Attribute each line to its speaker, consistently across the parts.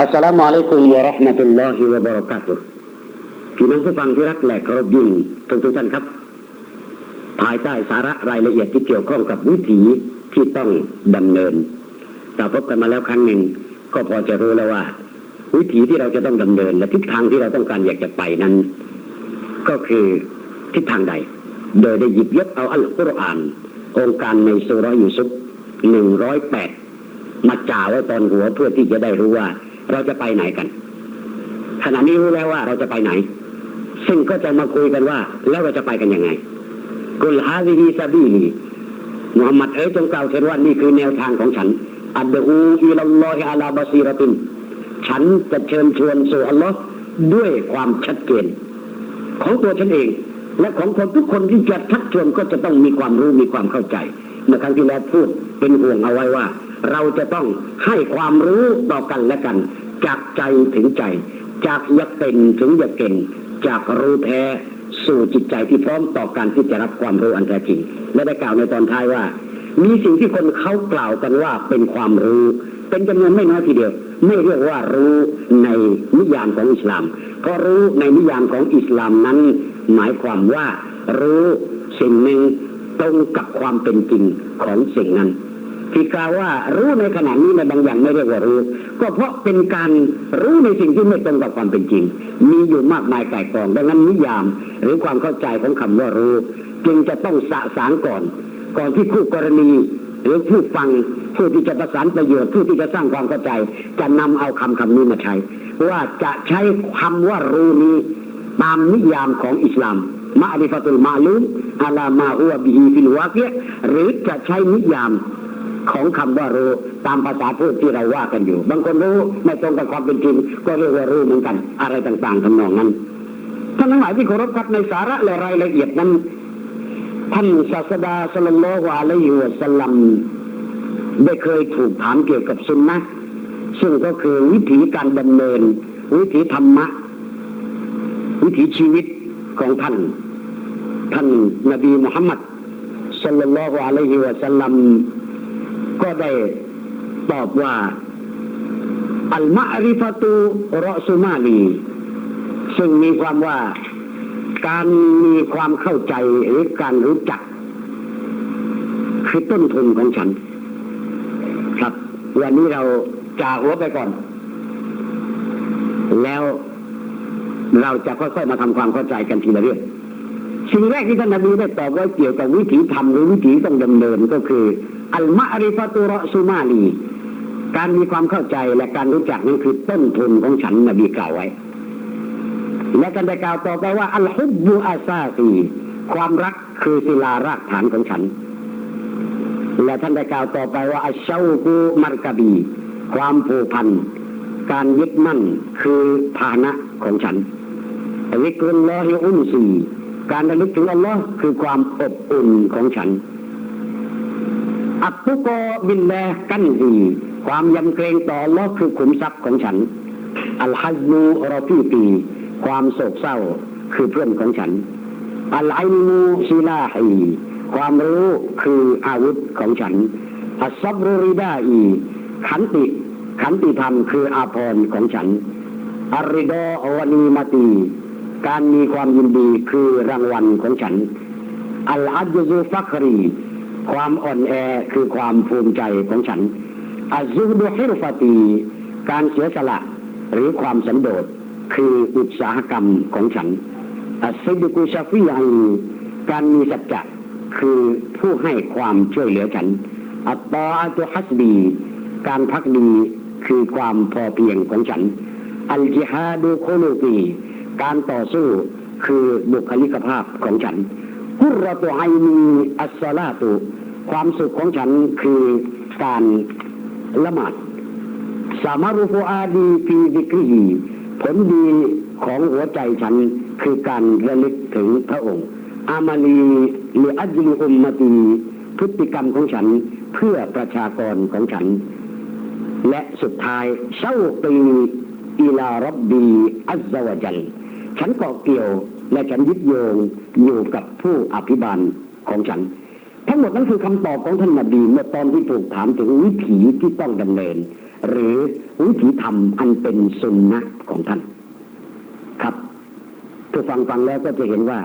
Speaker 1: อัสลามุอะลัยกุมวะราะห์มะตุลลอฮิวะบะเราะกาตุฮ์พี่น้องผู้ฟังที่รักและเคารพยิ่งทุกทุกท่านครับ ภายใต้สาระรายละเอียดที่เกี่ยวข้องกับวิถีที่ต้องดำเนินเราพบกันมาแล้วครั้งหนึ่ง ก็พอจะรู้แล้วว่า วิถีที่เราจะต้องดำเนิน และทิศทางที่เราต้องการอยากจะไปนั้น ก็คือทิศทางใด โดยได้หยิบยกเอาอัลกุรอาน องค์การในสุรยูซุฟหนึ่งร้อยแปดมาจ่าไว้ตอนหัวเพื่อที่จะได้รู้ว่า เราจะไปไหนกัน ขณะนี้รู้แล้วว่าเราจะไปไหน ซึ่งก็จะมาคุยกันว่า แล้วเราจะไปกันยังไง กุลฮาซิฮีซาบีลีมุฮัมมัดเอ๋ยจงกล่าวเถิดว่านี่คือแนวทางของฉัน อัดอูอิลลอฮิอาลาบาซีรติน ฉันจะเชิญชวนสู่อัลลอฮ์ด้วยความชัดเจนของตัวฉันเองและของคนทุกคนที่จะชักชวนก็จะต้องมีความรู้มีความเข้าใจเมื่อครั้งที่แล้วพูดเป็นห่วงเอาไว้ว่า เราจะต้องให้ความรู้ต่อกันและกัน จากใจถึงใจ จากอยากเป็นถึงอยากเก่ง จากรู้แท้สู่จิตใจที่พร้อมต่อการที่จะรับความรู้อันแท้จริงและได้กล่าวในตอนท้ายว่า มีสิ่งที่คนเขากล่าวกันว่าเป็นความรู้ เป็นจำนวนไม่น้อยทีเดียว ไม่เรียกว่ารู้ในนิยามของอิสลามเพราะรู้ในนิยามของอิสลามนั้น หมายความว่ารู้สิ่งหนึ่งตรงกับความเป็นจริงของสิ่งนั้น ที่กล่าวว่ารู้ในขณะนี้ในบางอย่างไม่เรียกว่ารู้ ก็เพราะเป็นการรู้ในสิ่งที่ไม่ตรงกับความเป็นจริง มีอยู่มากมายไก่กอง ดังนั้นนิยามหรือความเข้าใจของคำว่ารู้ จึงจะต้องสะสางก่อน ก่อนที่คู่กรณีหรือผู้ฟังผู้ที่จะประสานประโยชน์ผู้ที่จะสร้างความเข้าใจ จะนำเอาคำคำนี้มาใช้ ว่าจะใช้คำว่ารู้นี้ตามนิยามของอิสลามมาอริฟาตุลมาลุมอาลามาอุวบิฮีฟิลวาเกะหรือจะใช้นิยาม ของคำว่ารู้ตามภาษาพูดที่เราว่ากันอยู่ บางคนรู้ไม่ตรงกับความเป็นจริง ก็เรียกว่ารู้เหมือนกัน อะไรต่างๆทำนองนั้นท่านทั้งหลายที่เคารพครับในสาระและรายละเอียดนั้น ท่านศาสดาสลลลลอฮุอะลัยฮิวะสลัมได้เคยถูกถามเกี่ยวกับสุนนะซึ่งก็คือวิถีการดำเนิน วิถีธรรมะ วิถีชีวิตของท่าน ท่านนบีมุฮัมมัดสัลลัลลอฮุอะลัยฮิวะสัลลัม ก็ได้ตอบว่า อัลมาริฟตุรอสุมาลีซึ่งมีความว่าการมีความเข้าใจหรือการรู้จัก คือต้นทุนของฉัน ครับ วันนี้เราจ่าหัวไปก่อน แล้วเราจะค่อยๆมาทำความเข้าใจกันทีละเรื่อง สิ่งแรกที่ท่านนบีได้ตอบไว้เกี่ยวกับวิถีธรรมหรือวิถีต้องดำเนินก็คือ อัลมาริฟะตุรอสุมาลี การมีความเข้าใจและการรู้จักนั้นคือต้นทุนของฉันนบีกล่าวไว้ และกันได้กล่าวต่อไปว่าอัลฮุบบุอาซาซีความรักคือศิลารากฐานของฉัน และท่านได้กล่าวต่อไปว่าอัชเชากูมารกบี ความผูกพัน การยึดมั่นคือฐานะของฉันวิกรุลลอฮิอุนซี การระลึกถึงอัลลอฮ์คือความอบอุ่นของฉัน อัตตุกบินแลกันซีความยำเกรงต่ออัลลอฮ์คือขุมทรัพย์ของฉัน อัลฮัซมูรอฟีตีความโศกเศร้าคือเพื่อนของฉัน อัลไอมูซิลาฮีความรู้คืออาวุธของฉัน อัสซับรุริดาอี ขันติขันติธรรมคืออาภรณ์ของฉันอาริดอวานีมาตี การมีความยินดีคือรางวัลของฉัน อัลอัจซุฟักรี ความอ่อนแอคือความภูมิใจของฉันอัซุดุฮิรฟตี การเสียสละหรือความสันโดษคืออุตสาหกรรมของฉันอัซิดกุชาฟิยังการมีสัจจะคือผู้ให้ความช่วยเหลือฉัน อัตตาตุฮัสบี การพักดีคือความพอเพียงของฉัน อัลจิฮาดูโคโลกี การต่อสู้คือบุคลิกภาพของฉันกุรตุไอมีอัสซาลาตุความสุขของฉันคือการละหมาดสามารุฟอาดีฟีดิกรีผลดีของหัวใจฉันคือการระลึกถึงพระองค์ อามาลีหรืออัจลิอุมมตีพฤติกรรมของฉันเพื่อประชากรของฉัน และสุดท้ายเช้าปีอิลารบบีอัจวจัน ฉันเกาะเกี่ยวและฉันยึดโยงอยู่กับผู้อภิบาลของฉัน ทั้งหมดนั้นคือคำตอบของท่านนบีเมื่อตอนที่ถูกถามถึงวิถีที่ต้องดำเนิน หรือวิถีธรรมอันเป็นสุนนะของท่าน ครับถ้าฟังฟังแล้วก็จะเห็นว่า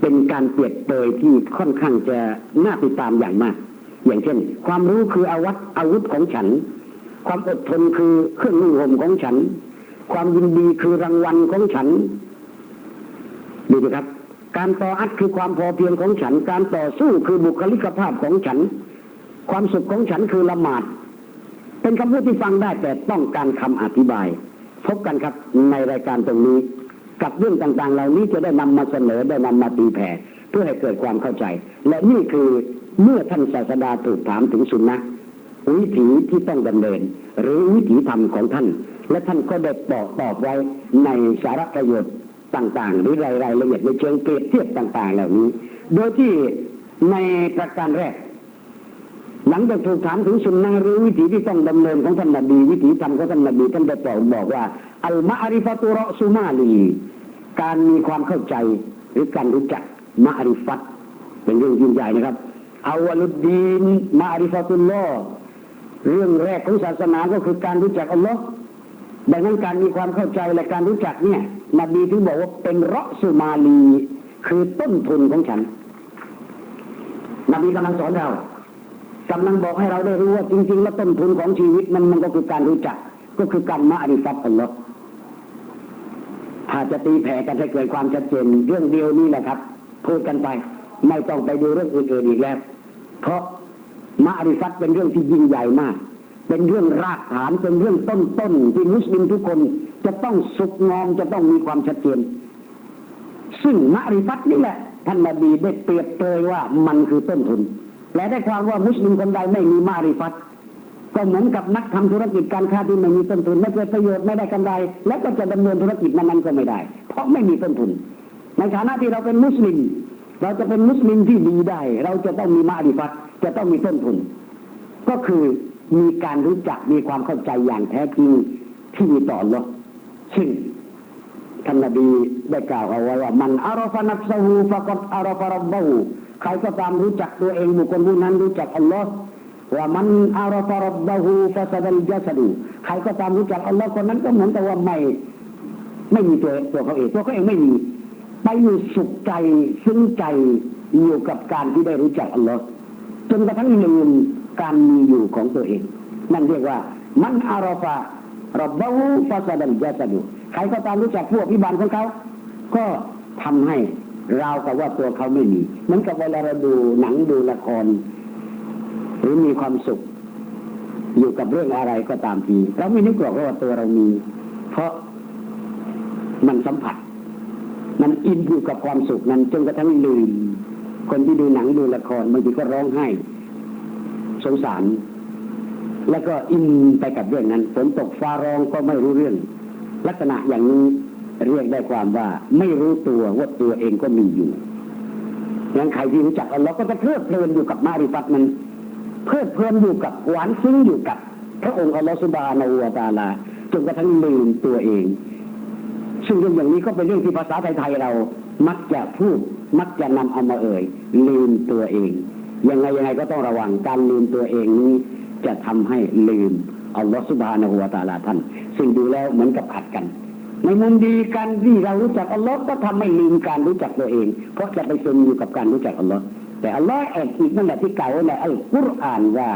Speaker 1: เป็นการเปรียบเปยที่ค่อนข้างจะน่าติดตามอย่างมาก อย่างเช่น ความรู้คืออาวุธอาวุธของฉัน ความอดทนคือเครื่องนุ่งห่มของฉัน ความยินดีคือรางวัลของฉันดูสิครับ การต่ออัดคือความพอเพียงของฉัน การต่อสู้คือบุคลิกภาพของฉัน ความสุขของฉันคือละหมาด เป็นคำพูดที่ฟังได้แต่ต้องการคำอธิบาย พบกันครับในรายการตรงนี้ กับเรื่องต่างๆ เหล่านี้จะได้นำมาเสนอได้นำมาตีแผ่เพื่อให้เกิดความเข้าใจ และนี่คือเมื่อท่านศาสดาถูกถามถึงสุนนะวิถีที่ต้องดำเนิน หรือวิถีธรรมของท่าน และท่านก็ได้ตอบตอบไว้ในสาระประโยชน์ต่างๆ หรือรายรายละเอียดในเชิงเปรียบเทียบต่าง ๆ เหล่านี้ โดยที่ในประการแรก หลังจากถูกถามถึงสุนนะหรือวิถีที่ต้องดำเนินของท่านนบีวิถีธรรมของท่านนบีท่านได้ตอบบอกว่าอัลมาอาริฟตุรอซุมาลี การมีความเข้าใจหรือการรู้จักมาอาริฟัตเป็นเรื่องยิ่งใหญ่นะครับอาวลุดดีนมาอาริฟตุลลอเรื่องแรกของศาสนาก็คือการรู้จักอัลลอฮ์ ดังนั้นการมีความเข้าใจและการรู้จักเนี่ยนบีถึงบอกว่าเป็นเรอสุมาลี คือต้นทุนของฉัน นบีกำลังสอนเรากำลังบอกให้เราได้รู้ว่าจริง ๆ แล้วต้นทุนของชีวิตมันมันก็คือการรู้จัก ก็คือการมาอริฟัตอัลลอฮ์ถ้าจะตีแผ่กันให้เกิดความชัดเจนเรื่องเดียวนี้แหละครับ พูดกันไป ไม่ต้องไปดูเรื่องอื่นๆอีกแล้ว เพราะมาอริฟัตเป็นเรื่องที่ยิ่งใหญ่มาก เป็นเรื่องราก ฐานเป็นเรื่องต้นๆที่มุสลิมทุกคนจะต้องสุกงอมจะต้องมีความชัดเจน ซึ่งมาริฟัตนี่แหละท่านนบีได้เปรียบเปรยว่ามันคือต้นทุน และได้ความว่ามุสลิมคนใดไม่มีมาริฟัตก็เหมือนกับนักทำธุรกิจการค้าที่ไม่มีต้นทุน ไม่เกิดประโยชน์ไม่ได้กำไร และก็จะดำเนินธุรกิจนั้นก็ไม่ได้ เพราะไม่มีต้นทุน ในฐานะที่เราเป็นมุสลิม เราจะเป็นมุสลิมที่ดีได้ เราจะต้องมีมาอาริฟัตจะต้องมีต้นทุน ก็คือ มีการรู้จักมีความเข้าใจอย่างแท้จริงที่มีต่ออัลลอฮ์ซึ่งท่านนบีได้กล่าวเอาไว้ว่า มันอารฟานัฟซาฮูฟะกอดอารฟารับบะฮูใครก็ตามรู้จักตัวเองบุคคลผู้นั้นรู้จักอัลลอฮ์ว่ามันอารฟารับบะฮูฟะซาดัลจัสดูใครก็ตามรู้จักอัลลอฮ์คนนั้นก็เหมือนกับว่าไม่ไม่มีตัวตัวเขาเองตัวเขาเองไม่มี ไปอยู่สุขใจซึ้งใจอยู่กับการที่ได้รู้จักอัลลอฮ์จนกระทั่งลืม การมีอยู่ของตัวเองนั่นเรียกว่า มันอารฟารับบะฮูฟะซาดัลจัสดูใครก็ตามรู้จักพวกพิบาลของเขา ก็ทำให้ราวกับว่าตัวเขาไม่มีเหมือนกับเวลาเราดูหนังดูละคร หรือมีความสุข อยู่กับเรื่องอะไรก็ตามทีเราไม่นึกหรอกว่าตัวเรามี เพราะมันสัมผัส มันอินอยู่กับความสุขนั้นจนกระทั่งลืมคนที่ดูหนังดูละครบางทีก็ร้องไห้ สงสาร แล้วก็อินไปกับเรื่องนั้นฝนตกฟ้าร้องก็ไม่รู้เรื่อง ลักษณะอย่างนี้เรียกได้ความว่า ไม่รู้ตัวว่าตัวเองก็มีอยู่ย่างใครที่รู้จักอัลลอฮ์ก็จะเพลิดเพลินอยู่กับมาริฟัตนั้นเพลิดเพลินอยู่กับหวานซึ้งอยู่กับ พระองค์อัลลอฮฺสุบานาอูวาตาลาจนกระทั่งลืมตัวเอง ซึ่งเรื่องอย่างนี้ก็เป็นเรื่องที่ภาษาไทยๆเรา มักจะพูดมักจะนำเอามาเอ่ยลืมตัวเอง ยังไงยังไงก็ต้องระวังการลืมตัวเองนี้ จะทำให้ลืมอัลลอฮฺสุบานาอูวาตาลาท่าน ซึ่งดูแล้วเหมือนกับขัดกัน ในมุมดีการที่เรารู้จักอัลลอฮ์ก็ทำให้ลืมการรู้จักตัวเอง เพราะจะไปซึมอยู่กับการรู้จักอัลลอฮ์แต่อัลลอฮ์เอกอีกนั่นแหละที่กล่าวไว้ในอัลกุรอานว่า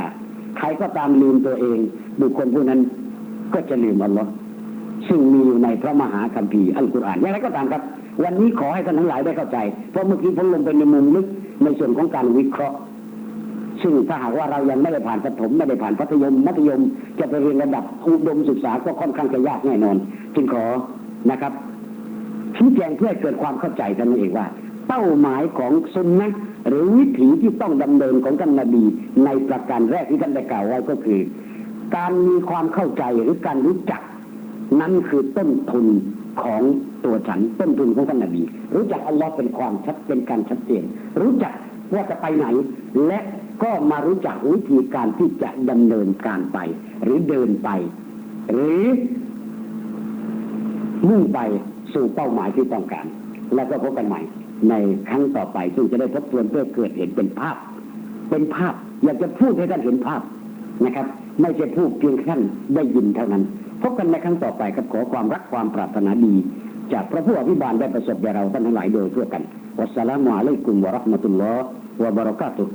Speaker 1: ใครก็ตามลืมตัวเองบุคคลผู้นั้นก็จะลืมอัลลอฮ์ซึ่งมีอยู่ในพระมหาคัมภีร์อัลกุรอานอย่างไรก็ตามครับ วันนี้ขอให้ท่านทั้งหลายได้เข้าใจ เพราะเมื่อกี้ผมลงไปในมุมลึกในส่วนของการวิเคราะห์ ซึ่งถ้าหากว่าเรายังไม่ได้ผ่านประถมไม่ได้ผ่านมัธยมมัธยม จะไปเรียนระดับอุดมศึกษาก็ค่อนข้างจะยากแน่นอน จึงขอนะครับชี้แจงเพื่อให้เกิดความเข้าใจกันเองว่า เป้าหมายของสุนนะหรือวิถีที่ต้องดำเนินของท่านนบีในประการแรกที่ท่านได้กล่าวไว้ก็คือ การมีความเข้าใจหรือการรู้จัก นั้นคือต้นทุนของตัวฉันต้นทุนของท่านนบี รู้จักอัลลอฮ์เป็นความชัดเป็นการชัดเจนรู้จักว่าจะไปไหน และ ก็มารู้จักวิธีการที่จะดำเนินการไป หรือเดินไป หรือมุ่งไปสู่เป้าหมายที่ต้องการ แล้วก็พบกันใหม่ ในครั้งต่อไปซึ่งจะได้ทบทวนเพื่อเกิดเห็นเป็นภาพ เป็นภาพ อยากจะพูดให้ท่านเห็นภาพนะครับ ไม่ใช่พูดเพียงแค่ท่านได้ยินเท่านั้น พบกันในครั้งต่อไปครับขอความรักความปรารถนาดี จากพระผู้อภิบาลได้ประสบแก่เราท่านทั้งหลายโดยทั่วกันวัสสลามุอะลัยกุมวะราะห์มะตุลลอฮ์วะบะเราะกาตุฮ์